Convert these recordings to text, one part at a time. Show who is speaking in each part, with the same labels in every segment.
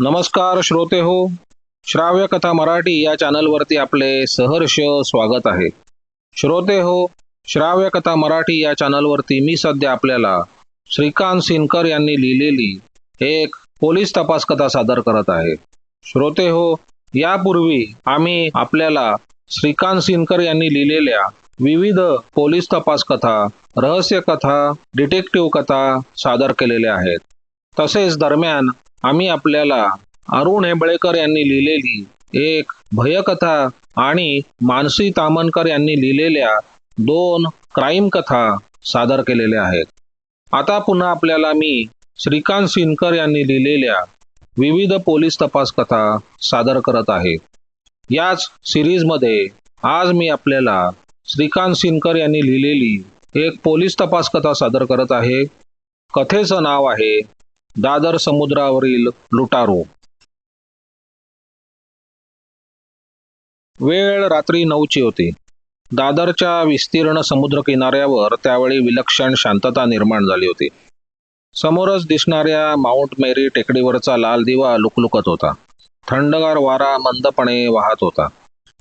Speaker 1: नमस्कार श्रोते हो. श्राव्य कथा मराठी या चॅनलवरती आपले सहर्ष स्वागत आहे. श्रोते हो श्राव्य कथा मराठी या चॅनलवरती मी सध्या आपल्याला श्रीकांत सिनकर यांनी लिहिलेली एक पोलीस तपास कथा सादर करत आहे. श्रोते हो यापूर्वी आम्ही आपल्याला श्रीकांत सिनकर यांनी लिहिलेल्या विविध पोलीस तपास कथा रहस्य कथा डिटेक्टिव्ह कथा सादर केलेल्या आहेत. तसेच दरम्यान आम्ही आपल्याला अरुण हेबळेकर यांनी लिहिलेली एक भयकथा आणि मानसी तामणकर यांनी लिहिलेल्या दोन क्राईम कथा सादर केलेल्या आहेत. आता पुन्हा आपल्याला मी श्रीकांत सिनकर यांनी लिहिलेल्या विविध पोलीस तपास कथा सादर करत आहे. याच सिरीजमध्ये आज मी आपल्याला श्रीकांत सिनकर यांनी लिहिलेली एक पोलीस तपास कथा सादर करत आहे. कथेचं नाव आहे दादर समुद्रावरील लुटारू. वेळ रात्री नऊची होती. दादरच्या विस्तीर्ण समुद्र किनाऱ्यावर त्यावेळी विलक्षण शांतता निर्माण झाली होती. समोरच दिसणाऱ्या माउंट मेरी टेकडीवरचा लाल दिवा लुकलुकत होता. थंडगार वारा मंदपणे वाहत होता.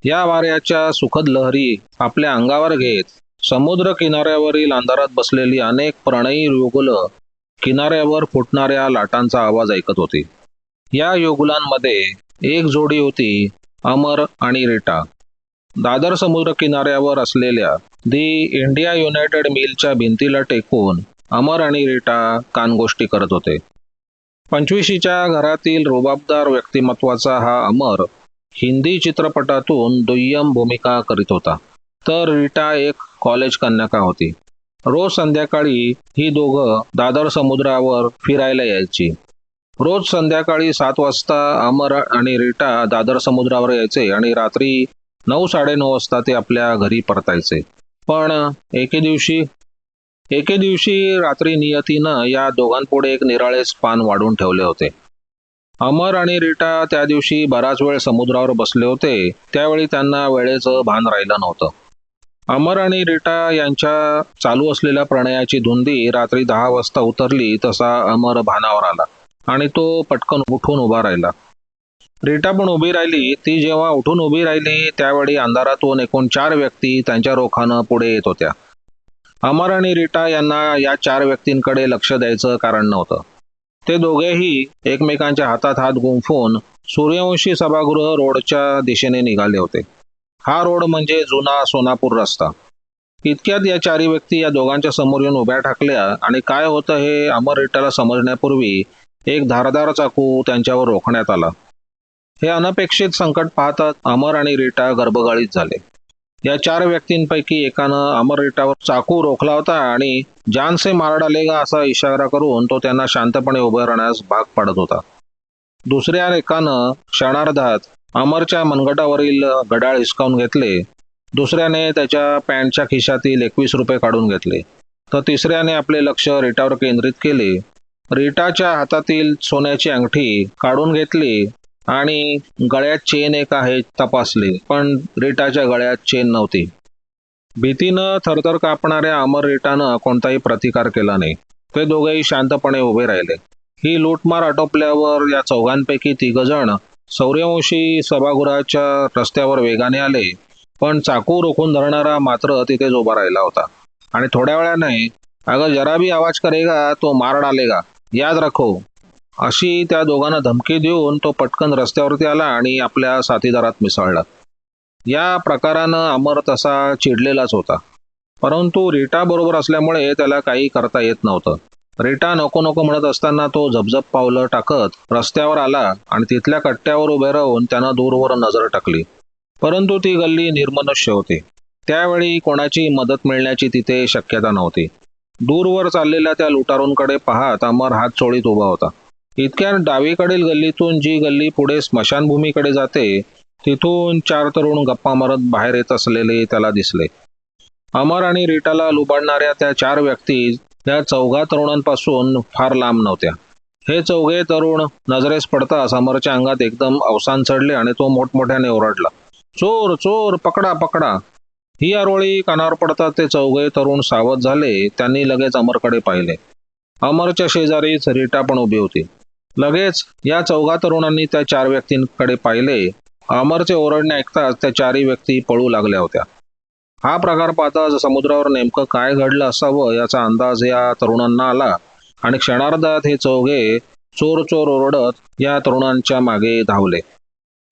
Speaker 1: या वाऱ्याच्या सुखद लहरी आपल्या अंगावर घेत समुद्र किनाऱ्यावरील अंधारात बसलेली अनेक प्रणयी युगुलं किनाऱ्यावर फुटणाऱ्या लाटांचा आवाज ऐकत होती. या युगुलांमध्ये एक जोडी होती अमर आणि रीटा. दादर समुद्र किनाऱ्यावर असलेल्या दी इंडिया युनायटेड मिलच्या भिंतीला टेकून अमर आणि रीटा कानगोष्टी करत होते. पंचवीशीच्या घरातील रुबाबदार व्यक्तिमत्वाचा हा अमर हिंदी चित्रपटातून दुय्यम भूमिका करीत होता. तर रीटा एक कॉलेज कन्याका होती. रोज संध्याकाळी ही दोघं दादर समुद्रावर फिरायला यायची. रोज संध्याकाळी सात वाजता अमर आणि रीटा दादर समुद्रावर यायचे आणि रात्री नऊ साडेनऊ वाजता ते आपल्या घरी परतायचे. पण एके दिवशी एके दिवशी रात्री नियतीनं या दोघांपुढे एक निराळेच पान वाढून ठेवले होते. अमर आणि रीटा त्या दिवशी बराच वेळ समुद्रावर बसले होते त्यावेळी त्यांना वेळेचं भान राहिलं नव्हतं. अमर आणि रीटा यांच्या चालू असलेल्या प्रणयाची धुंदी रात्री दहा वाजता उतरली तसा अमर भानावर आला आणि तो पटकन उठून उभा राहिला. रीटा पण उभी राहिली. ती जेव्हा उठून उभी राहिली त्यावेळी अंधारातून एकूण चार व्यक्ती त्यांच्या रोखानं पुढे येत होत्या. अमर आणि रीटा यांना या चार व्यक्तींकडे लक्ष द्यायचं कारण नव्हतं. ते दोघेही एकमेकांच्या हातात हात गुंफून सूर्यवंशी सभागृह रोडच्या दिशेने निघाले होते. हा रोड म्हणजे जुना सोनापूर रस्ता. इतक्यात या चारी व्यक्ती या दोघांच्या समोर येऊन उभ्या ठाकल्या आणि काय होतं हे अमर रिटाला समजण्यापूर्वी एक धारदार चाकू त्यांच्यावर रोखण्यात आला. हे अनपेक्षित संकट पाहतात अमर आणि रीटा गर्भगाळीत झाले. या चार व्यक्तींपैकी एकानं अमर रिटावर चाकू रोखला होता आणि जानसे मार डालेगा असा इशारा करून तो त्यांना शांतपणे उभे राहण्यास भाग पाडत होता. दुसऱ्या एकानं क्षणार्धात अमरच्या मनगटावरील गडाळ हिसकावून घेतले. दुसऱ्याने त्याच्या पॅन्टच्या खिशातील एकवीस रुपये काढून घेतले. तर तिसऱ्याने आपले लक्ष रिटावर केंद्रित केले. रिटाच्या हातातील सोन्याची अंगठी काढून घेतली आणि गळ्यात चेन एक आहे तपासली पण रिटाच्या गळ्यात चेन नव्हती. भीतीनं थरथर कापणाऱ्या अमर रीटानं कोणताही प्रतिकार केला नाही. ते दोघेही शांतपणे उभे राहिले. ही लूटमार आटोपल्यावर या चौघांपैकी तिघजण सौर्यवंशी सभागृहाच्या रस्त्यावर वेगाने आले पण चाकू रोखून धरणारा मात्र तिथेच उभा राहिला होता. आणि थोड्या वेळाने अगं जरा भी आवाज करेगा तो मार डालेगा. याद रखो. अशी त्या दोघांना धमकी देऊन तो पटकन रस्त्यावरती आला आणि आपल्या साथीदारात मिसळला. या प्रकारानं अमर तसा चिडलेलाच होता. परंतु रिटा बरोबर असल्यामुळे त्याला काही करता येत नव्हतं. रेटा नको नको म्हणत असताना तो झपझप पावलं टाकत रस्त्यावर आला आणि तिथल्या कट्ट्यावर उभे राहून त्यानं दूरवर नजर टाकली. परंतु ती गल्ली निर्मनुष्य होती. त्यावेळी कोणाची मदत मिळण्याची तिथे शक्यता नव्हती. दूरवर चाललेल्या त्या लुटारूंकडे पाहत अमर हात चोळीत उभा होता. इतक्या डावीकडील गल्लीतून जी गल्ली पुढे स्मशानभूमीकडे जाते तिथून चार तरुण गप्पा मारत बाहेर येत असलेले त्याला दिसले. अमर आणि रीटाला लुबाडणाऱ्या त्या चार व्यक्ती त्या चौघा तरुणांपासून फार लांब नव्हत्या. हे चौघे तरुण नजरेस पडताच अमरच्या अंगात एकदम अवसान चढले आणि तो मोठमोठ्याने ओरडला चोर चोर पकडा पकडा. ही आरोळी कानावर पडतात ते चौघे तरुण सावध झाले त्यांनी लगेच अमरकडे पाहिले. अमरच्या शेजारीच रीटा पण उभी होती. लगेच या चौघा तरुणांनी त्या चार व्यक्तींकडे पाहिले. अमरचे ओरडणे ऐकताच त्या चारही व्यक्ती पळू लागल्या होत्या. हा प्रकार पाहताच समुद्रावर नेमकं काय घडलं असावं याचा अंदाज या तरुणांना आला. आणि क्षणार्धात हे चौघे चोर चोर ओरडत या तरुणांच्या मागे धावले.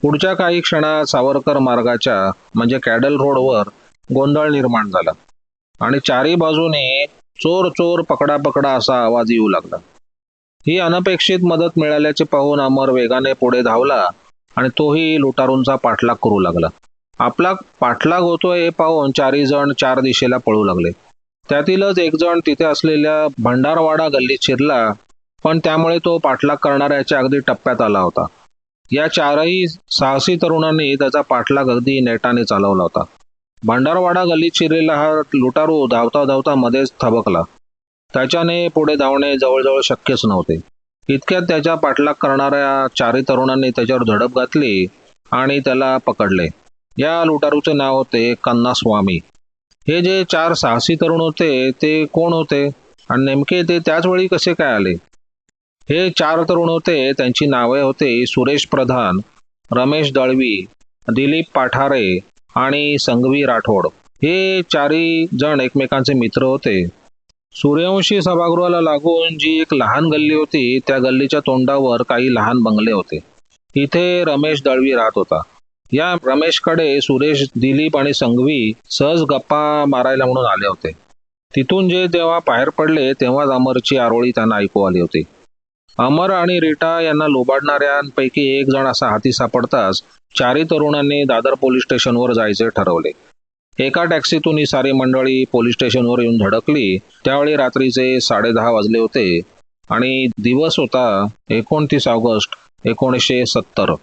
Speaker 1: पुढच्या काही क्षणात सावरकर मार्गाच्या म्हणजे कॅडल रोडवर गोंधळ निर्माण झाला. आणि चारी बाजूने चोर चोर पकडा पकडा असा आवाज येऊ लागला. ही अनपेक्षित मदत मिळाल्याचे पाहून अमर वेगाने पुढे धावला आणि तोही लुटारूंचा पाठलाग करू लागला. आपला पाठलाग होतोय हे पाहून चारही जण चार दिशेला पळू लागले. त्यातीलच एक जण तिथे असलेल्या भंडारवाडा गल्लीत शिरला पण त्यामुळे तो पाठलाग करणाऱ्याच्या अगदी टप्प्यात आला होता. या चारही साहसी तरुणांनी त्याचा पाठलाग अगदी नेटाने चालवला होता. भंडारवाडा गल्लीत शिरलेला हा लुटारू धावता धावता मध्येच थबकला. त्याच्याने पुढे धावणे जवळजवळ शक्यच नव्हते. इतक्यात त्याच्या पाठलाग करणाऱ्या चारही तरुणांनी त्याच्यावर झडप घातली आणि त्याला पकडले. या लुटारूचे नाव होते कन्नास्वामी. हे जे चार साहसी तरुण होते ते कोण होते? आणि नेमके ते त्याच वेळी कसे काय आले? हे चार तरुण होते त्यांची नावे होते सुरेश प्रधान रमेश दळवी दिलीप पाठारे आणि संघवी राठोड. हे चारही जण एकमेकांचे मित्र होते. सूर्यवंशी सभागृहाला लागून जी एक लहान गल्ली होती त्या गल्लीच्या तोंडावर काही लहान बंगले होते. इथे रमेश दळवी राहत होता. या रमेशकडे सुरेश दिलीप आणि संघवी सहज गप्पा मारायला म्हणून आले होते. तिथून जे तेव्हा बाहेर पडले तेव्हाच अमरची आरोळी त्यांना ऐकू आली होती. अमर आणि रीटा यांना लोबाडणाऱ्यांपैकी एक जण असा हाती सापडताच चारही तरुणांनी दादर पोलीस स्टेशनवर जायचे ठरवले. एका टॅक्सीतून ही सारी मंडळी पोलीस स्टेशनवर येऊन धडकली. त्यावेळी रात्रीचे साडेदहा वाजले होते आणि दिवस होता एकोणतीस ऑगस्ट एकोणीसशे सत्तर.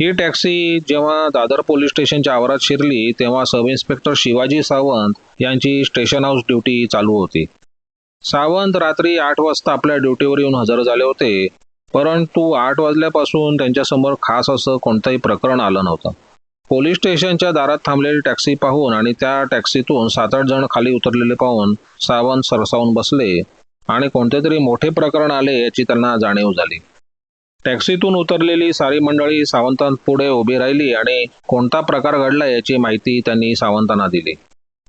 Speaker 1: ही टॅक्सी जेव्हा दादर पोलीस स्टेशनच्या आवारात शिरली तेव्हा सब इन्स्पेक्टर शिवाजी सावंत यांची स्टेशन हाऊस ड्युटी चालू होती. सावंत रात्री आठ वाजता आपल्या ड्युटीवर येऊन हजर झाले होते परंतु आठ वाजल्यापासून त्यांच्यासमोर खास असं कोणतंही प्रकरण आलं नव्हतं. पोलीस स्टेशनच्या दारात थांबलेली टॅक्सी पाहून आणि त्या टॅक्सीतून सात आठ जण खाली उतरलेले पाहून सावंत सरसावून बसले आणि कोणते तरी मोठे प्रकरण आले याची त्यांना जाणीव झाली. टॅक्सीतून उतरलेली सारी मंडळी सावंतांपुढे उभी राहिली आणि कोणता प्रकार घडला याची माहिती त्यांनी सावंतांना दिली.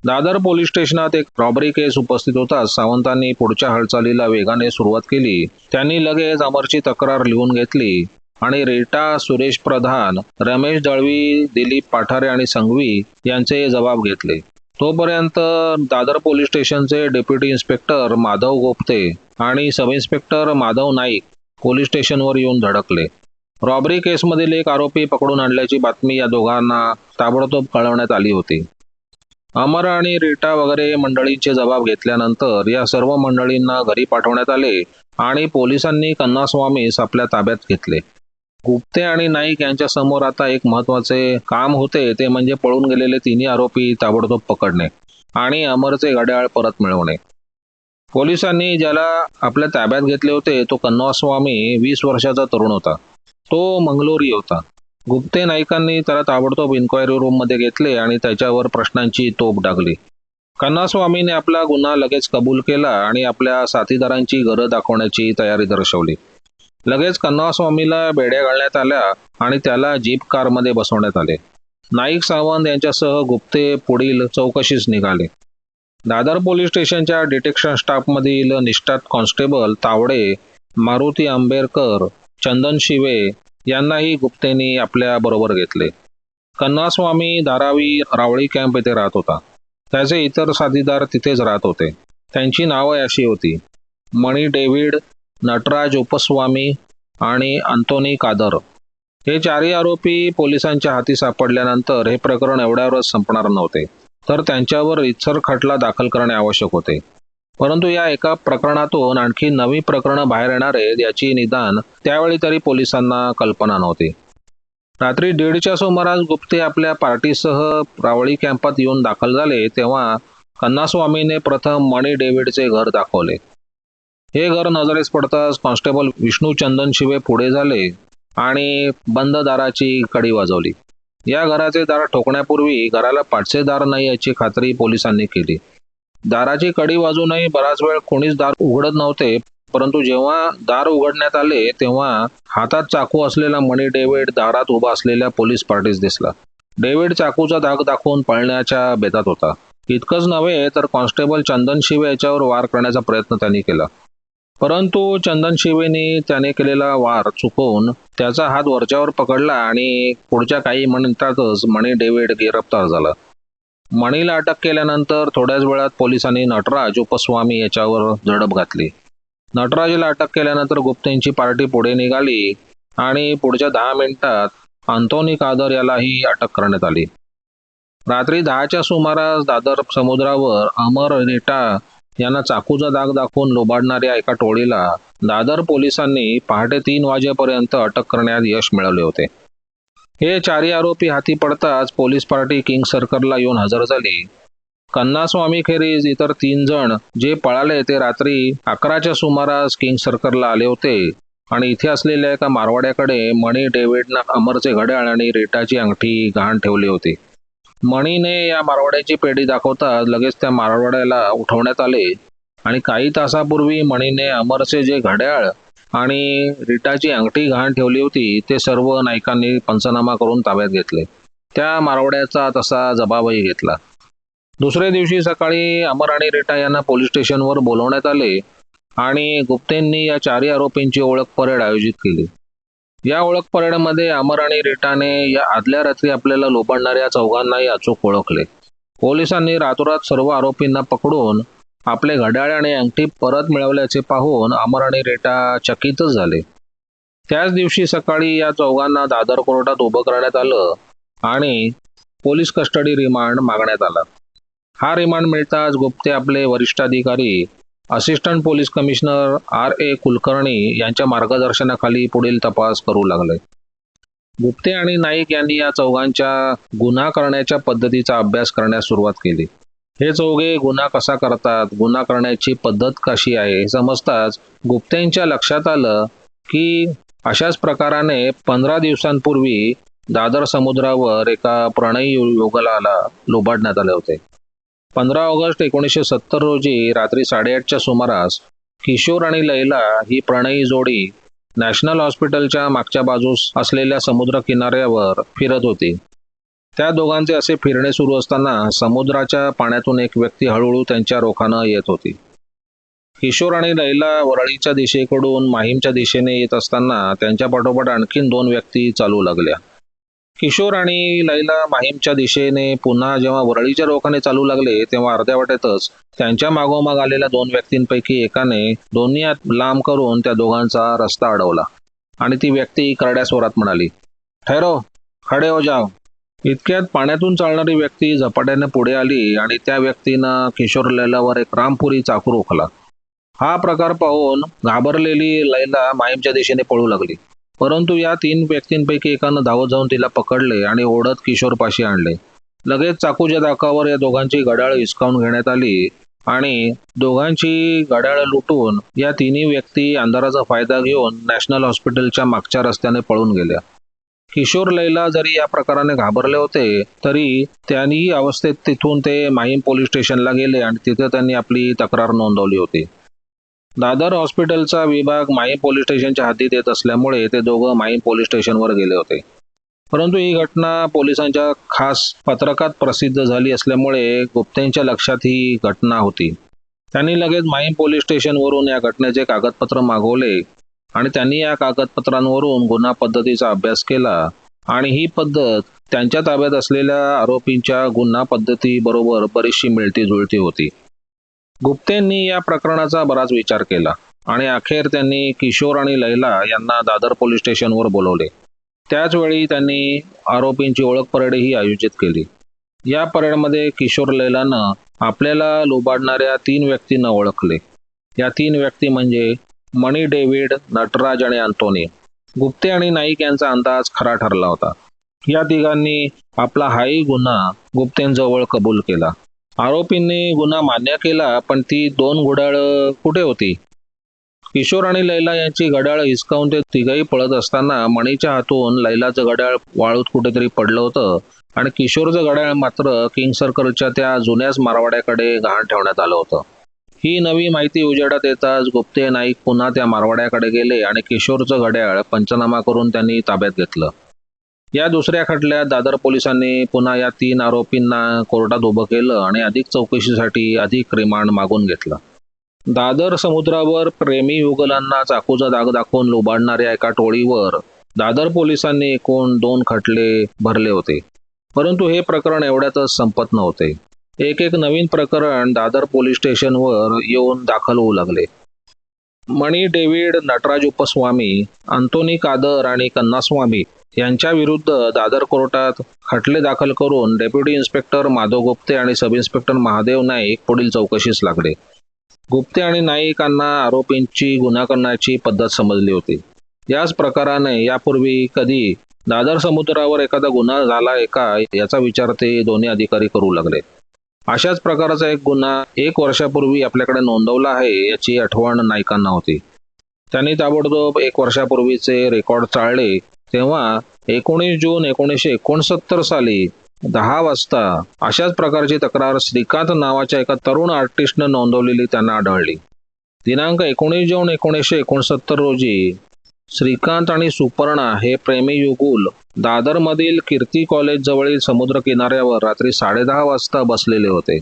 Speaker 1: दादर पोलीस स्टेशनात एक रॉबरी केस उपस्थित होताच सावंतांनी पुढच्या हालचालीला वेगाने सुरुवात केली. त्यांनी लगेच अमरची तक्रार लिहून घेतली आणि रेटा सुरेश प्रधान रमेश दळवी दिलीप पाठारे आणि संघवी यांचे जबाब घेतले. तोपर्यंत दादर पोलीस स्टेशनचे डेप्युटी इन्स्पेक्टर माधव गोपते आणि sub inspector Madhav Naik police स्टेशनवर येऊन धडकले. रॉबरी केसमधील एक आरोपी पकडून आणल्याची बातमी या दोघांना ताबडतोब कळवण्यात आली होती. अमर आणि रीटा वगैरे मंडळींचे जबाब घेतल्यानंतर या सर्व मंडळींना घरी पाठवण्यात आले आणि पोलिसांनी कन्नास्वामीस आपल्या ताब्यात घेतले. गुप्ते आणि नाईक यांच्या समोर आता एक महत्त्वाचे काम होते ते म्हणजे पळून गेलेले तिन्ही आरोपी ताबडतोब पकडणे आणि अमरचे घड्याळ परत मिळवणे. पोलिसांनी ज्याला आपल्या ताब्यात घेतले होते तो कन्नास्वामी वीस वर्षाचा तरुण होता. तो मंगलोरी होता. गुप्ते नाईकांनी त्याला ताबडतोब इन्क्वायरी रूममध्ये घेतले आणि त्याच्यावर प्रश्नांची तोप डागली. कन्नास्वामीने आपला गुन्हा लगेच कबूल केला आणि आपल्या साथीदारांची गरज दाखवण्याची तयारी दर्शवली. लगेच कन्नास्वामीला बेड्या घालण्यात आल्या आणि त्याला जीप कारमध्ये बसवण्यात आले. नाईक सावंत यांच्यासह गुप्ते पुढील चौकशीस निघाले. दादर पोलीस स्टेशनच्या डिटेक्शन स्टाफमधील निष्ठात कॉन्स्टेबल तावडे मारुती आंबेडकर चंदन शिवे यांनाही गुप्तेनी आपल्या बरोबर घेतले. कन्नास्वामी धारावी रावळी कॅम्प येथे राहत होता. त्याचे इतर साथीदार तिथेच राहत होते. त्यांची नावं अशी होती. मणी डेव्हिड नटराज उपस्वामी आणि अंतोनी कादर. हे चारही आरोपी पोलिसांच्या हाती सापडल्यानंतर हे प्रकरण एवढ्यावरच संपणार नव्हते. तर त्यांच्यावर इत्सर खटला दाखल करणे आवश्यक होते. परंतु या एका प्रकरणातून आणखी नवी प्रकरणं बाहेर येणार आहेत याची निदान त्यावेळी तरी पोलिसांना कल्पना नव्हती. रात्री दीडच्या सुमारास गुप्ते आपल्या पार्टीसह रावळी कॅम्पात येऊन दाखल झाले तेव्हा कन्नास्वामीने प्रथम मणी डेव्हिडचे घर दाखवले. हे घर नजरेस पडताच कॉन्स्टेबल विष्णू चंदन शिवे पुढे झाले आणि बंद दाराची कडी वाजवली. या घराचे दार ठोकण्यापूर्वी घराला पाठचे दार नाही याची खात्री पोलिसांनी केली. दाराची कडी वाजूनही बराच वेळ कोणीच दार उघडत नव्हते परंतु जेव्हा दार उघडण्यात आले तेव्हा हातात चाकू असलेला मणी डेव्हिड दारात उभा असलेल्या पोलीस पार्टीस दिसला. डेव्हिड चाकूचा धाक दाखवून पळण्याच्या बेतात होता. इतकंच नव्हे तर कॉन्स्टेबल चंदन शिवे याच्यावर वार करण्याचा प्रयत्न त्यांनी केला. परंतु चंदन शिवेने त्याने केलेला वार चुकवून त्याचा हात वरच्यावर पकडला आणि पुढच्या काही मिनिटातच मणी डेव्हिड गिरफ्तार झाला. मणीला अटक केल्यानंतर थोड्याच वेळात पोलिसांनी नटराज उपस्वामी याच्यावर झडप घातली. नटराजला अटक केल्यानंतर गुप्तेंची पार्टी पुढे निघाली आणि पुढच्या दहा मिनिटात अंतोनी कादर यालाही अटक करण्यात आली. रात्री दहाच्या सुमारास दादर समुद्रावर अमर रेटा यांना चाकूचा दाग दाखवून लोबाडणाऱ्या एका टोळीला दादर पोलिसांनी पहाटे तीन वाजेपर्यंत अटक करण्यात यश मिळवले होते. हे चारही आरोपी हाती पडताच पोलीस पार्टी किंग सर्कलला येऊन हजर झाली. कन्नास्वामी खेरीज इतर तीन जण जे पळाले ते रात्री अकराच्या सुमारास किंग सर्कलला आले होते आणि इथे असलेल्या एका मारवाड्याकडे मणी डेव्हिडनं अमरचे घड्याळ आणि रेटाची अंगठी गहाण ठेवली होती. मणीने या मारवाड्याची पेढी दाखवता लगेच त्या मारवाड्याला उठवण्यात आले. आणि काही तासापूर्वी मणीने अमरचे जे घड्याळ आणि रिटाची अंगठी घाण ठेवली होती ते सर्व नायकांनी पंचनामा करून ताब्यात घेतले. त्या मारवाड्याचा तसा जबाबही घेतला. दुसऱ्या दिवशी सकाळी अमर आणि रिटा यांना पोलीस स्टेशनवर बोलवण्यात आले आणि गुप्तेंनी या चारही आरोपींची ओळख परेड आयोजित केली. या ओळख परेडमध्ये अमर आणि रिटाने या आदल्या रात्री आपल्याला लोबाडणाऱ्या चौघांनाही अचूक ओळखले. पोलिसांनी रातोरात सर्व आरोपींना पकडून आपले घड्याळ आणि अंगठी परत मिळवल्याचे पाहून अमर आणि रेटा चकितच झाले. त्याच दिवशी सकाळी या चौघांना दादर कोर्टात उभं करण्यात आलं आणि पोलीस कस्टडी रिमांड मागण्यात आला. हा रिमांड मिळताच गुप्ते आपले वरिष्ठ अधिकारी assistant police commissioner R A Kulkarni यांच्या मार्गदर्शनाखाली पुढील तपास करू लागले. गुप्ते आणि नाईक यांनी या चौघांच्या गुन्हा करण्याच्या पद्धतीचा अभ्यास करण्यास सुरुवात केली. हे चौघे गुन्हा कसा करतात गुन्हा करण्याची पद्धत कशी आहे हे समजताच गुप्तेंच्या लक्षात आलं की अशाच प्रकाराने पंधरा दिवसांपूर्वी दादर समुद्रावर एका प्रणयी युगलाला लुबाडण्यात आले होते. पंधरा ऑगस्ट एकोणीसशे सत्तर रोजी रात्री साडेआठच्या सुमारास किशोर आणि लैला ही प्रणयी जोडी नॅशनल हॉस्पिटलच्या मागच्या बाजूस असलेल्या समुद्र किनाऱ्यावर फिरत होती. त्या दोघांचे असे फिरणे सुरू असताना समुद्राच्या पाण्यातून एक व्यक्ती हळूहळू त्यांच्या रोखानं येत होती. किशोर आणि लैला वरळीच्या दिशेकडून माहीमच्या दिशेने येत असताना त्यांच्या पाठोपाठ आणखीन दोन व्यक्ती चालू लागल्या. किशोर आणि लैला माहीमच्या दिशेने पुन्हा जेव्हा वरळीच्या रोखाने चालू लागले तेव्हा अर्ध्या वाटेतच त्यांच्या मागोमाग आलेल्या दोन व्यक्तींपैकी एकाने दोन्ही लांब करून त्या दोघांचा रस्ता अडवला आणि ती व्यक्ती करड्या स्वरात म्हणाली ठेरो खडे हो जाओ. इतक्यात पाण्यातून चालणारी व्यक्ती झपाट्याने पुढे आली आणि त्या व्यक्तीनं किशोर लैलावर एक रामपुरी चाकू रोखला. हा प्रकार पाहून घाबरलेली लैला माहीमच्या दिशेने पळू लागली. परंतु या तीन व्यक्तींपैकी एकानं धावत जाऊन तिला पकडले आणि ओढत किशोरपाशी आणले. लगेच चाकूच्या दाकावर या दोघांची गडाळ हिसकावून घेण्यात आली आणि दोघांची गडाळ लुटून या तिन्ही व्यक्ती अंधाराचा फायदा घेऊन नॅशनल हॉस्पिटलच्या मागच्या रस्त्याने पळून गेल्या. किशोर लैला जरी या प्रकाराने घाबरले होते तरी त्यांनी अवस्थेत तिथून ते माहीम पोलीस स्टेशनला गेले आणि तिथे त्यांनी आपली तक्रार नोंदवली होती. दादर हॉस्पिटलचा विभाग माई पोलीस स्टेशनच्या हद्दीत येत असल्यामुळे ते दोघं माई पोलीस स्टेशनवर गेले होते. परंतु ही घटना पोलिसांच्या खास पत्रकात प्रसिद्ध झाली असल्यामुळे गुप्तेंच्या लक्षात ही घटना होती. त्यांनी लगेच माहीम पोलीस स्टेशनवरून या घटनेचे कागदपत्र मागवले आणि त्यांनी या कागदपत्रांवरून गुन्हा पद्धतीचा अभ्यास केला आणि ही पद्धत त्यांच्या ताब्यात असलेल्या आरोपींच्या गुन्हा पद्धतीबरोबर बरीचशी मिळती जुळती होती. गुप्तेंनी या प्रकरणाचा बराच विचार केला आणि अखेर त्यांनी किशोर आणि लैला यांना दादर पोलीस स्टेशनवर बोलवले. त्याच वेळी त्यांनी आरोपींची ओळख परेडही आयोजित केली. या परेडमध्ये किशोर लैलानं आपल्याला लुबाडणाऱ्या तीन व्यक्तींना ओळखले. या तीन व्यक्ती म्हणजे मणी डेव्हिड नटराज आणि अंतोनी. गुप्ते आणि नाईक यांचा अंदाज खरा ठरला होता. या तिघांनी आपला हाही गुन्हा गुप्तेंजवळ कबूल केला. आरोपींनी गुन्हा मान्य केला पण ती दोन घड्याळ कुठे होती? किशोर आणि लैला यांची घड्याळ हिसकावून ते तिघही पळत असताना मणीच्या हातून लैलाचं घड्याळ वाळूत कुठेतरी पडलं होतं आणि किशोरचं घड्याळ मात्र किंग सर्कलच्या त्या जुन्याच मारवाड्याकडे गहाण ठेवण्यात आलं होतं. ही नवी माहिती उजेडात येताच गुप्ते नाईक पुन्हा त्या मारवाड्याकडे गेले आणि किशोरचं घड्याळ पंचनामा करून त्यांनी ताब्यात घेतलं. या दुसऱ्या खटल्यात दादर पोलिसांनी पुन्हा या तीन आरोपींना कोर्टात उभं केलं आणि अधिक चौकशीसाठी अधिक रिमांड मागून घेतला. दादर समुद्रावर प्रेमी युगलांना चाकूचा दाग दाखवून लुबाडणाऱ्या एका टोळीवर दादर पोलिसांनी एकूण दोन खटले भरले होते. परंतु हे प्रकरण एवढ्यातच संपत नव्हते. एक एक नवीन प्रकरण दादर पोलीस स्टेशनवर येऊन दाखल होऊ लागले. मणी डेव्हिड नटराज उपस्वामी अंतोनी कादर आणि कन्नास्वामी यांच्या विरुद्ध दादर कोर्टात खटले दाखल करून डेप्युटी इन्स्पेक्टर माधव गुप्ते आणि सब इन्स्पेक्टर महादेव नाईक पुढील चौकशीस लागले. गुप्ते आणि नाईकांना आरोपींची गुन्हा करण्याची पद्धत समजली होती. याच प्रकाराने यापूर्वी कधी दादर समुद्रावर एखादा गुन्हा झाला का याचा विचार ते दोन्ही अधिकारी करू लागले. अशाच प्रकारचा एक गुन्हा एक वर्षापूर्वी आपल्याकडे नोंदवला आहे याची आठवण नाईकांना होती. त्यांनी ताबडतोब एक वर्षापूर्वीचे रेकॉर्ड चाळले. तेव्हा एकोणीस जून एकोणीसशे एकोणसत्तर साली दहा वाजता अशाच प्रकारची तक्रार श्रीकांत नावाच्या एका तरुण आर्टिस्टनं नोंदवलेली त्यांना आढळली. दिनांक एकोणीस जून एकोणीसशे एकोणसत्तर रोजी श्रीकांत आणि सुपर्णा हे प्रेमी युगुल दादरमधील कीर्ती कॉलेज जवळील समुद्र किनाऱ्यावर रात्री साडेदहा वाजता बसलेले होते.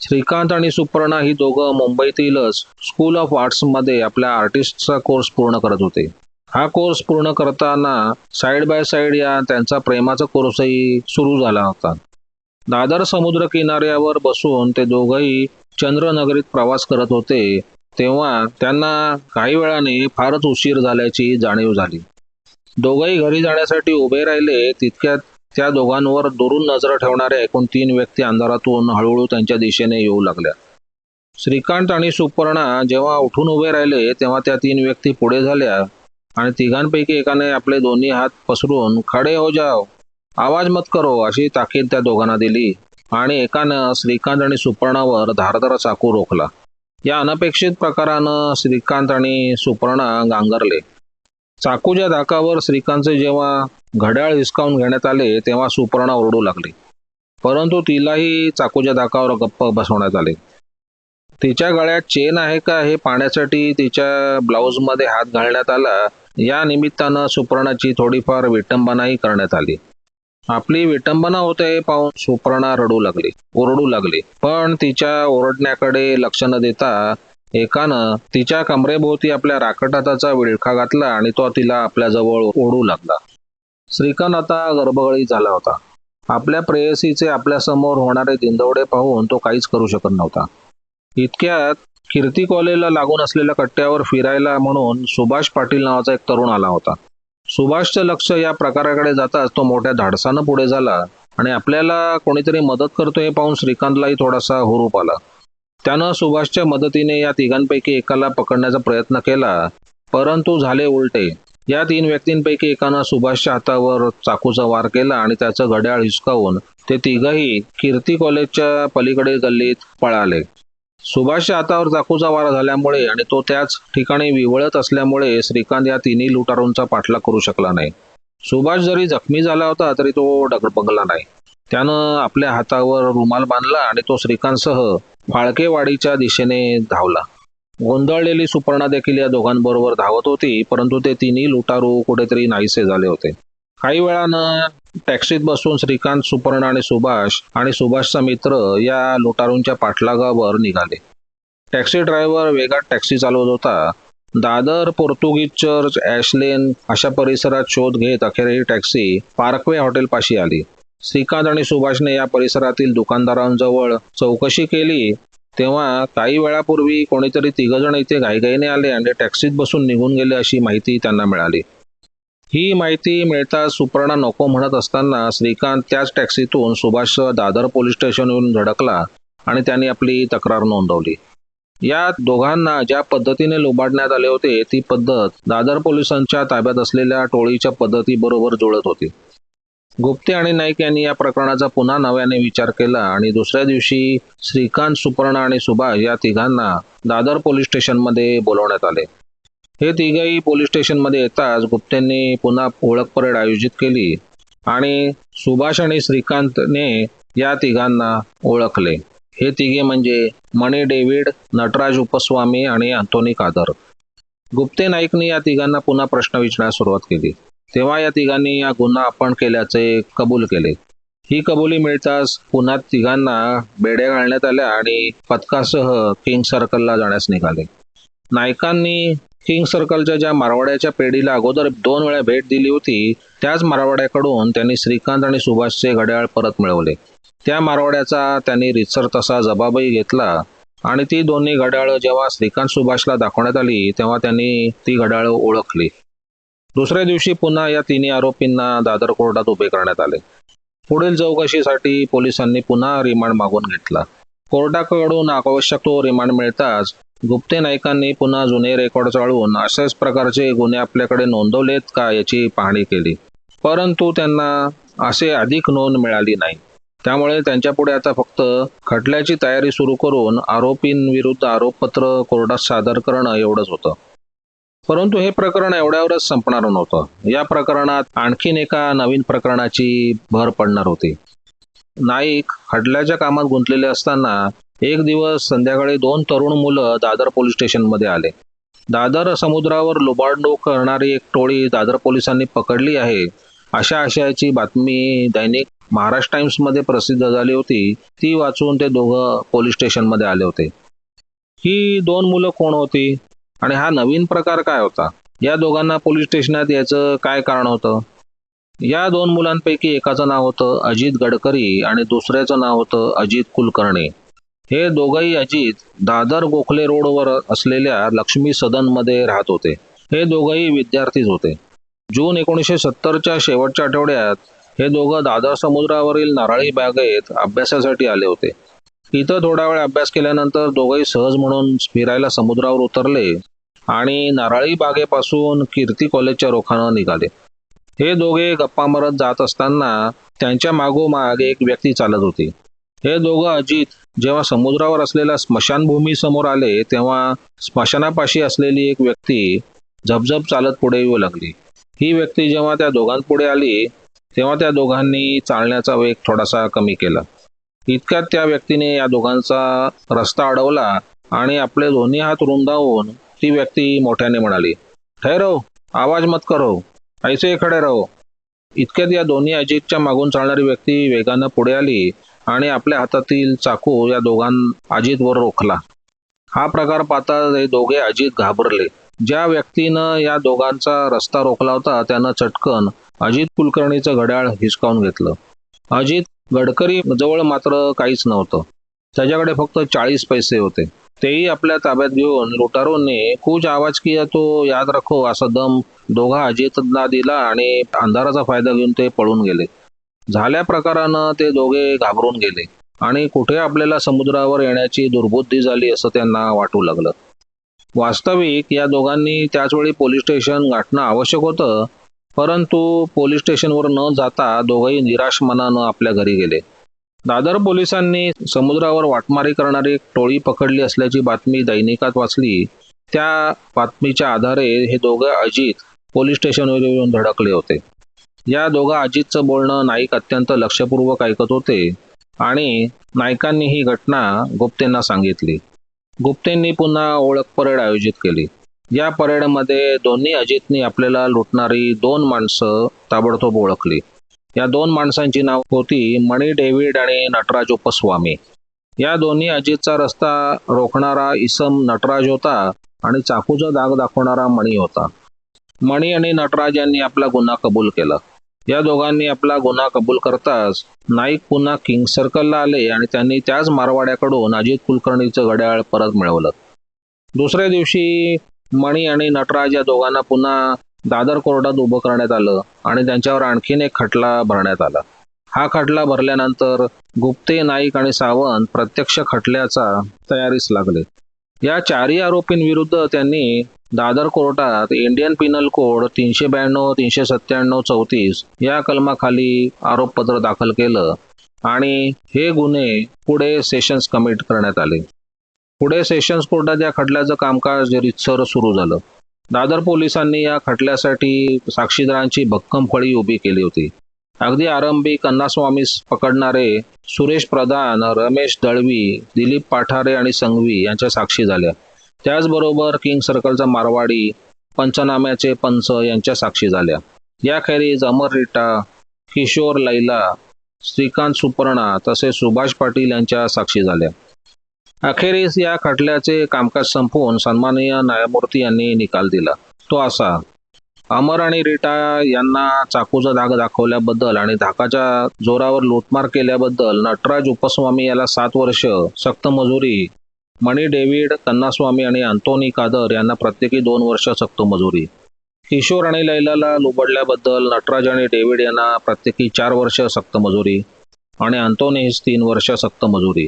Speaker 1: श्रीकांत आणि सुपर्णा ही दोघं मुंबईतीलच स्कूल ऑफ आर्ट्समध्ये आपल्या आर्टिस्टचा कोर्स पूर्ण करत होते. हा कोर्स पूर्ण करताना साइड बाय साइड या त्यांचा प्रेमाचा कोर्सही सुरू झाला होता. दादर समुद्र किनाऱ्यावर बसून ते दोघंही चंद्रनगरीत प्रवास करत होते तेव्हा त्यांना काही वेळाने फारच उशीर झाल्याची जाणीव झाली. दोघंही घरी जाण्यासाठी उभे राहिले तितक्यात त्या दोघांवर दुरून नजर ठेवणाऱ्या एकूण तीन व्यक्ती अंधारातून हळूहळू त्यांच्या दिशेने येऊ लागल्या. श्रीकांत आणि सुपर्णा जेव्हा उठून उभे राहिले तेव्हा त्या तीन व्यक्ती पुढे झाल्या. आणि तिघांपैकी एकाने आपले दोन्ही हात पसरून खडे हो जाओ आवाज मत करो अशी ताकीद त्या दोघांना दिली. आणि एकानं श्रीकांत आणि सुपर्णावर धारधार चाकू रोखला. या अनपेक्षित प्रकारानं श्रीकांत आणि सुपर्णा गांगरले. चाकूच्या धाकावर श्रीकांतचे जेव्हा घड्याळ हिसकावून घेण्यात आले तेव्हा सुपर्णा ओरडू लागली. परंतु तिलाही चाकूच्या धाकावर गप्प बसवण्यात आले. तिच्या गळ्यात चेन आहे का हे पाहण्यासाठी तिच्या ब्लाऊजमध्ये हात घालण्यात आला या निमित्तानं सुपर्णाची थोडीफार विटंबनाही करण्यात आली. आपली विटंबना होते हे पाहून सुपर्णा रडू लागली ओरडू लागली. पण तिच्या ओरडण्याकडे लक्ष न देता एकानं तिच्या कमरेभोवती आपल्या राखटाचा विळखा घातला आणि तो तिला आपल्या जवळ ओढू लागला. श्रीकांत आता गर्भगळी झाला होता. आपल्या प्रेयसीचे आपल्यासमोर होणारे दिंदवडे पाहून तो काहीच करू शकत नव्हता. इतक्यात कीर्ती कॉलेजला लागून असलेल्या कट्ट्यावर फिरायला म्हणून सुभाष पाटील नावाचा एक तरुण आला होता. सुभाषचं लक्ष या प्रकाराकडे जाताच तो मोठ्या धाडसानं पुढे झाला आणि आपल्याला कोणीतरी मदत करतो हे पाहून श्रीकांतलाही थोडासा हुरूप आला. त्यानं सुभाषच्या मदतीने या तिघांपैकी एकाला पकडण्याचा प्रयत्न केला परंतु झाले उलटे. या तीन व्यक्तींपैकी एकानं सुभाषच्या हातावर चाकूचा वार केला आणि त्याचं घड्याळ हिसकावून ते तिघही कीर्ती कॉलेजच्या पलीकडे गल्लीत पळाले. सुभाषच्या हातावर चाकूचा वार झाल्यामुळे आणि तो त्याच ठिकाणी विवळत असल्यामुळे श्रीकांत या तिन्ही लुटारूंचा पाठलाग करू शकला नाही. सुभाष जरी जखमी झाला होता तरी तो डगडबगला नाही. त्यानं आपल्या हातावर रुमाल बांधला आणि तो श्रीकांतसह फाळकेवाडीच्या दिशेने धावला. गोंधळलेली सुपर्णा देखील या दोघांबरोबर धावत होती परंतु ते तिन्ही लुटारू कुठेतरी नाहीसे झाले होते. काही वेळानं टॅक्सीत बसून श्रीकांत सुपर्ण आणि सुभाष आणि सुभाषचा मित्र या लुटारूंच्या पाठलागावर निघाले. टॅक्सी ड्रायव्हर वेगात टॅक्सी चालवत होता. दादर पोर्तुगीज चर्च ॲशलेन अशा परिसरात शोध घेत अखेर ही टॅक्सी पार्कवे हॉटेलपाशी आली. श्रीकांत आणि सुभाषने या परिसरातील दुकानदारांजवळ चौकशी केली. तेव्हा काही वेळापूर्वी कोणीतरी तिघजण इथे घाईघाईने आले आणि टॅक्सीत बसून निघून गेले अशी माहिती त्यांना मिळाली. ही माहिती मिळताच सुपर्णा नको म्हणत असताना श्रीकांत त्याच टॅक्सीतून सुभाष दादर पोलीस स्टेशनवरून धडकला आणि त्यांनी आपली तक्रार नोंदवली. या दोघांना ज्या पद्धतीने लुबाडण्यात आले होते ती पद्धत दादर पोलिसांच्या ताब्यात असलेल्या टोळीच्या पद्धतीबरोबर जुळत होती. गुप्ते आणि नाईक यांनी या प्रकरणाचा पुन्हा नव्याने विचार केला आणि दुसऱ्या दिवशी श्रीकांत सुपर्णा आणि सुभाष या तिघांना दादर पोलीस स्टेशनमध्ये बोलवण्यात आले. हे तिघही पोलीस स्टेशनमध्ये येताच गुप्तेंनी पुन्हा ओळख परेड आयोजित केली आणि सुभाष आणि श्रीकांतने या तिघांना ओळखले. हे तिघे म्हणजे मणी डेव्हिड नटराज उपस्वामी आणि अंतोनी कादर. गुप्ते नाईकने या तिघांना पुन्हा प्रश्न विचारण्यास सुरुवात केली. तेव्हा या तिघांनी या गुन्हा आपण केल्याचे कबूल केले. ही कबुली मिळताच पुन्हा तिघांना बेड्या घालण्यात आल्या आणि पथकासह किंग सर्कलला जाण्यास निघाले. नायकांनी किंग सर्कलच्या ज्या मारवाड्याच्या पेढीला अगोदर दोन वेळा भेट दिली होती त्याच मारवाड्याकडून त्यांनी श्रीकांत आणि सुभाषचे घड्याळ परत मिळवले. त्या मारवाड्याचा त्यांनी रितसर तसा जबाबही घेतला आणि ती दोन्ही घड्याळं जेव्हा श्रीकांत सुभाषला दाखवण्यात आली तेव्हा त्यांनी ती घड्याळं ओळखली. दुसऱ्या दिवशी पुन्हा या तिन्ही आरोपींना दादर कोर्टात उभे करण्यात आले. पुढील चौकशीसाठी पोलिसांनी पुन्हा रिमांड मागून घेतला. कोर्टाकडून आवश्यक तो रिमांड मिळताच गुप्ते नायकांनी पुन्हा जुने रेकॉर्ड चाळून अशाच प्रकारचे गुन्हे आपल्याकडे नोंदवलेत का याची पाहणी केली. परंतु त्यांना असे अधिक नोंद मिळाली नाही. त्यामुळे त्यांच्यापुढे आता फक्त खटल्याची तयारी सुरू करून आरोपींविरुद्ध आरोपपत्र कोर्टात सादर करणं एवढंच होतं. परंतु हे प्रकरण एवढ्यावरच संपणार नव्हतं. या प्रकरणात आणखीन एका नवीन प्रकरणाची भर पडणार होती. नाईक खटल्याच्या कामात गुंतलेले असताना एक दिवस संध्याकाळी दोन तरुण मुलं दादर पोलीस स्टेशनमध्ये आले. दादर समुद्रावर लुबाडणूक करणारी एक टोळी दादर पोलिसांनी पकडली आहे. अशा आशयाची बातमी दैनिक महाराष्ट्र टाइम्समध्ये प्रसिद्ध झाली होती. ती वाचून ते दोघं पोलीस स्टेशनमध्ये आले होते. ही दोन मुलं कोण होती? आणि हा नवीन प्रकार काय होता? या दोघांना पोलीस स्टेशनात याचं काय कारण होतं? या दोन मुलांपैकी एकाचं नाव होतं अजित गडकरी आणि दुसऱ्याचं नाव होतं अजित कुलकर्णी. हे दोघंही अजित दादर गोखले रोडवर असलेल्या लक्ष्मी सदनमध्ये राहत होते. हे दोघंही विद्यार्थीच होते. जून एकोणीसशे सत्तरच्या शेवटच्या आठवड्यात हे दोघं दादर समुद्रावरील नारळी बागेत अभ्यासासाठी आले होते. इथं थोडा वेळ अभ्यास केल्यानंतर दोघंही सहज म्हणून फिरायला समुद्रावर उतरले आणि नारळी बागेपासून कीर्ती कॉलेजच्या रोखानं निघाले. हे दोघे गप्पा मारत जात असताना त्यांच्या मागोमाग एक व्यक्ती चालत होती. हे दोघं अजित जेव्हा समुद्रावर असलेल्या स्मशानभूमी समोर आले तेव्हा स्मशानापाशी असलेली एक व्यक्ती झपझप चालत पुढे येऊ लागली. ही व्यक्ती जेव्हा त्या दोघांपुढे आली तेव्हा त्या दोघांनी चालण्याचा वेग थोडासा कमी केला. इतक्यात त्या व्यक्तीने या दोघांचा रस्ता अडवला आणि आपले दोन्ही हात रुंदावून ती व्यक्ती मोठ्याने म्हणाली ठहरव आवाज मत करो ऐसे खडे राहो इतक्यात या दोन्ही अजितच्या मागून चालणारी व्यक्ती वेगानं पुढे आली आणि आपल्या हातातील चाकू या दोघां अजितवर रोखला. हा प्रकार पाहता हे दोघे अजित घाबरले. ज्या व्यक्तीनं या दोघांचा रस्ता रोखला होता त्यानं चटकन अजित कुलकर्णीचं घड्याळ हिसकावून घेतलं. अजित गडकरी जवळ मात्र काहीच नव्हतं. त्याच्याकडे फक्त चाळीस पैसे होते. तेही आपल्या ताब्यात घेऊन लुटारोने खूप आवाज किया तो याद रखो असा दम दोघा अजितना दिला आणि अंधाराचा फायदा घेऊन ते पळून गेले. झाल्या प्रकारानं ते दोघे घाबरून गेले. आणि कुठे आपल्याला समुद्रावर येण्याची दुर्बुद्धी झाली असं त्यांना वाटू लागलं. वास्तविक या दोघांनी त्याचवेळी पोलीस स्टेशन गाठणं आवश्यक होतं परंतु पोलीस स्टेशनवर न जाता दोघंही निराश मनानं आपल्या घरी गेले. दादर पोलिसांनी समुद्रावर वाटमारी करणारी एक टोळी पकडली असल्याची बातमी दैनिकात वाचली. त्या बातमीच्या आधारे हे दोघं अजित पोलीस स्टेशनवर येऊन धडकले होते. या दोघा अजितचं बोलणं नाईक अत्यंत लक्षपूर्वक ऐकत होते आणि नायकांनी ही घटना गुप्तेंना सांगितली. गुप्तेंनी पुन्हा ओळख परेड आयोजित केली. या परेडमध्ये दोन्ही अजितनी आपल्याला लुटणारी दोन माणसं ताबडतोब ओळखली. या दोन माणसांची नाव होती मणी डेव्हिड आणि नटराज उपस्वामी. या दोन्ही अजितचा रस्ता रोखणारा इसम नटराज होता आणि चाकूचा दाग दाखवणारा मणी होता. मणी आणि नटराज यांनी आपला गुन्हा कबूल केला. या दोघांनी आपला गुन्हा कबूल करताच नाईक पुन्हा किंग सर्कलला आले आणि त्यांनी त्याच मारवाड्याकडून अजित कुलकर्णीचं घड्याळ परत मिळवलं. दुसऱ्या दिवशी मणी आणि नटराज या दोघांना पुन्हा दादर कोर्टात उभं करण्यात आलं आणि त्यांच्यावर आणखीन एक खटला भरण्यात आला. हा खटला भरल्यानंतर गुप्ते नाईक आणि सावंत प्रत्यक्ष खटल्याचा तयारीस लागले. या चारही आरोपींविरुद्ध त्यांनी दादर कोर्टात इंडियन पिनल कोड तीनशे ब्याण्णव तीनशे सत्त्याण्णव चौतीस या कलमाखाली आरोपपत्र दाखल केलं आणि हे गुन्हे पुढे सेशन्स कमिट करण्यात आले. पुढे सेशन्स कोर्टात या खटल्याचं कामकाज रितसर सुरू झालं. दादर पोलिसांनी या खटल्यासाठी साक्षीदारांची भक्कम फळी उभी केली होती. अगदी आरंभी कन्नास्वामीस पकडणारे सुरेश प्रधान रमेश दळवी दिलीप पाठारे आणि संघवी यांच्या साक्षी झाल्या. त्याचबरोबर किंग सर्कलचा मारवाडी पंचनाम्याचे पंच यांच्या साक्षी झाल्या. याखेरीज अमर रिटा किशोर लैला श्रीकांत सुपर्णा तसेच सुभाष पाटील यांच्या साक्षी झाल्या. अखेरीस या खटल्याचे कामकाज संपवून सन्माननीय न्यायमूर्ती यांनी निकाल दिला. तो असा अमर आणि रीटा यांना चाकूचा धाक दाखवल्याबद्दल आणि धाकाच्या जोरावर लूटमार केल्याबद्दल नटराज उपस्वामी याला सात वर्ष सक्त मजुरी मणी डेव्हिड कन्नास्वामी आणि अँटोनी कादर यांना प्रत्येकी दोन वर्ष सक्त मजुरी. किशोर आणि लैलाला लुबडल्याबद्दल नटराज आणि डेव्हिड यांना प्रत्येकी चार वर्ष सक्त मजुरी आणि अँटोनीस तीन वर्ष सक्त मजुरी.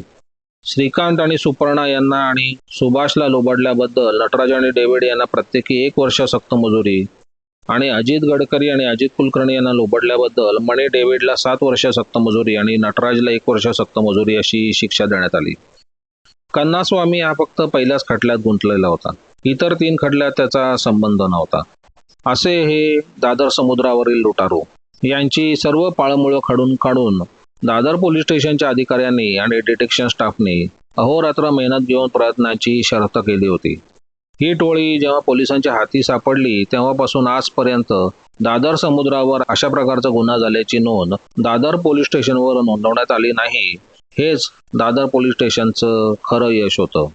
Speaker 1: श्रीकांत आणि सुपर्णा यांना आणि सुभाषला लुबडल्याबद्दल नटराज आणि डेव्हिड यांना प्रत्येकी एक वर्ष सक्त मजुरी आणि अजित गडकरी आणि अजित कुलकर्णी यांना लुबडल्याबद्दल मणी डेव्हिडला सात वर्ष सक्त मजुरी आणि नटराजला एक वर्ष सक्त मजुरी अशी शिक्षा देण्यात आली. कन्नास्वामी हा फक्त पहिल्याच खटल्यात गुंतलेला होता. इतर तीन खटल्यात त्याचा संबंध नव्हता. असे हे दादर समुद्रावरील लुटारू. यांची सर्व पाळमुळं खडून काढून दादर पोलीस स्टेशनच्या अधिकाऱ्यांनी आणि डिटेक्शन स्टाफने अहोरात्र मेहनत घेऊन प्रयत्नाची शर्त केली होती. ही टोळी जेव्हा पोलिसांच्या हाती सापडली तेव्हापासून आजपर्यंत दादर समुद्रावर अशा प्रकारचा गुन्हा झाल्याची नोंद दादर पोलीस स्टेशनवर नोंदवण्यात आली नाही. हेच दादर पोलीस स्टेशनचं खरं यश होतं.